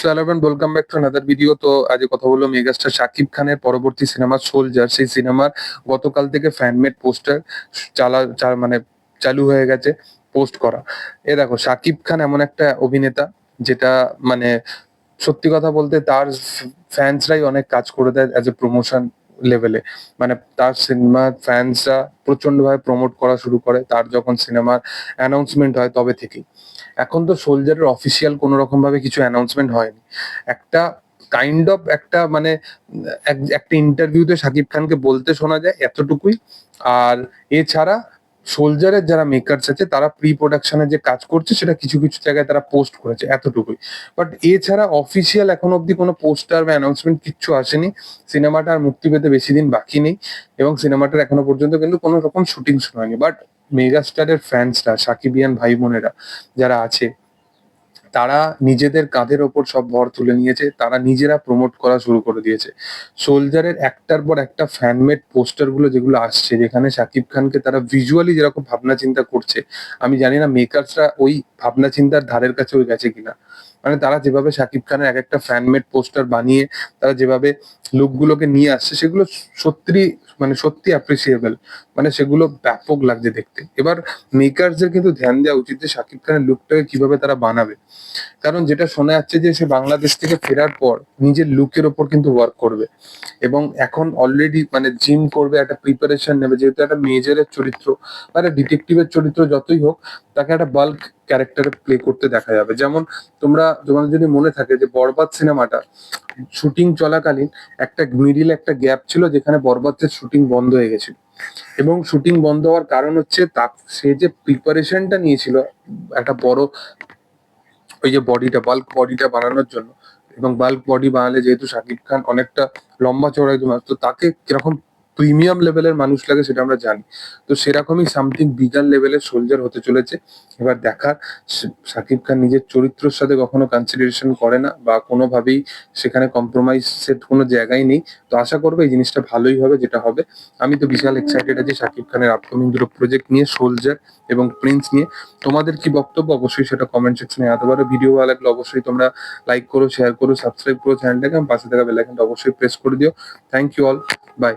So hello everyone welcome back to another video তো আজ কথা বলব মেগাস্টার শাকিব খানের পরবর্তী সিনেমা সোলজার সেই সিনেমার গতকাল থেকে ফ্যানমেড পোস্টার চালা মানে চালু হয়ে গেছে পোস্ট করা। এ দেখো শাকিব খান এমন একটা অভিনেতা যেটা মানে সত্যি কথা বলতে তার ফ্যান্সরাই অনেক কাজ করে দেয় অ্যাজ এ প্রমোশন লেভেলে মানে তার সিনেমা ফ্যান্সরা প্রচণ্ড ভাবে প্রমোট করা শুরু করে, তার যখন সিনেমার অ্যানাউন্সমেন্ট হয় তবে থেকেই। এখন তো সোলজারের অফিসিয়াল কোনো রকম ভাবে কিছু অ্যানাউন্সমেন্ট হয়নি। একটা কাইন্ড অফ একটা মানে এক- একটা ইন্টারভিউতে শাকিব খানকে বলতে শোনা যায় এতটুকুই। আর এছাড়া সোলজারের যারা মেকার্স আছে, তারা প্রি প্রোডাকশনে যে কাজ করছে, সেটা কিছু কিছু জায়গায় তারা পোস্ট করেছে এতটুকুই। বাট এছাড়া অফিসিয়াল এখন অব্দি কোনো পোস্টার বা অ্যানাউন্সমেন্ট কিচ্ছু আসেনি। সিনেমাটা আর মুক্তি পেতে বেশি দিন বাকি নেই। এবং সিনেমাটার এখনও পর্যন্ত কিন্তু কোনো রকম শুটিং শুরু হয়নি। বাট মেগাস্টারের ফ্যান্সরা সাকিবিয়ান ভাই বোনেরা যারা আছে তারা নিজেদের কাঁধের ওপর সব ভর তুলে নিয়েছে, তারা নিজেরা প্রমোট করা শুরু করে দিয়েছে। সোলজারের একটার পর একটা ফ্যানমেড পোস্টারগুলো যেগুলো আসছে, যেখানে শাকিব খানকে তারা ভিজুয়ালি যেরকম ভাবনা চিন্তা করছে, আমি জানি না মেকার্সরা ওই ভাবনা চিন্তার ধারের কাছে ওই গেছে কিনা। মানে তারা যেভাবে শাকিব খানের এক একটা ফ্যানমেড পোস্টার বানিয়ে, তারা যেভাবে লুকগুলোকে নিয়ে আসছে, সেগুলো সত্যি মানে সত্যি অ্যাপ্রিসিয়েবল মানে সেগুলো ব্যাপক লাগছে দেখতে। এবার মেকার্সদের কিন্তু ধ্যান দেওয়া উচিত যে শাকিব খানের লুকটাকে কীভাবে তারা বানাবে। কারণ যেটা শোনা যাচ্ছে যে সে বাংলাদেশ থেকে ফেরার পর নিজের লুকের ওপর কিন্তু ওয়ার্ক করবে। এবং এখন অলরেডি মানে জিম করবে, একটা প্রিপারেশন নেবে, যেহেতু একটা মেজরের চরিত্র বা একটা ডিটেকটিভের চরিত্র যতই হোক, তাকে একটা বাল্ক ক্যারেক্টারে প্লে করতে দেখা যাবে। যেমন তোমরা, তোমাদের যদি মনে থাকে যে বরবাদ সিনেমাটা শুটিং চলাকালীন একটা মিডিল একটা গ্যাপ ছিল যেখানে বরবাদের শুটিং বন্ধ হয়ে গেছিল। এবং শুটিং বন্ধ হওয়ার কারণ হচ্ছে তা সে যে প্রিপারেশনটা নিয়েছিল, একটা বড় ওই যে বডিটা বাল্ক বডিটা বানানোর জন্য। এবং বাল্ক বডি বানালে যেহেতু শাকিব খান অনেকটা লম্বা চড়া একজন মানুষ, তো তাকে কীরকম প্রিমিয়াম লেভেলের মানুষ লাগে সেটা আমরা জানি। তো সেরকমই সামথিং বিগার লেভেলের সোলজার হতে চলেছে। এবার দেখার শাকিব খান নিজের চরিত্রের সাথে কখনো কনসিডারেশন করে না বা কোনোভাবেই সেখানে কম্প্রোমাইজ সেট কোনো জায়গায় নেই। তো আশা করব এই জিনিসটা ভালোই হবে, যেটা হবে। আমি তো বিশাল এক্সাইটেড আছি শাকিব খানের আপকামিং দুটো প্রজেক্ট নিয়ে সোলজার এবং প্রিন্স নিয়ে। তোমাদের কি বক্তব্য? অবশ্যই সেটা কমেন্ট সেকশনে জানাতে পারো। ভিডিও ভালো লাগলে অবশ্যই তোমরা লাইক করো শেয়ার করো সাবস্ক্রাইব করো চ্যানেলটাকে পাশে থাকা বেল আইকনটা অবশ্যই প্রেস করে দিও। Thank you all by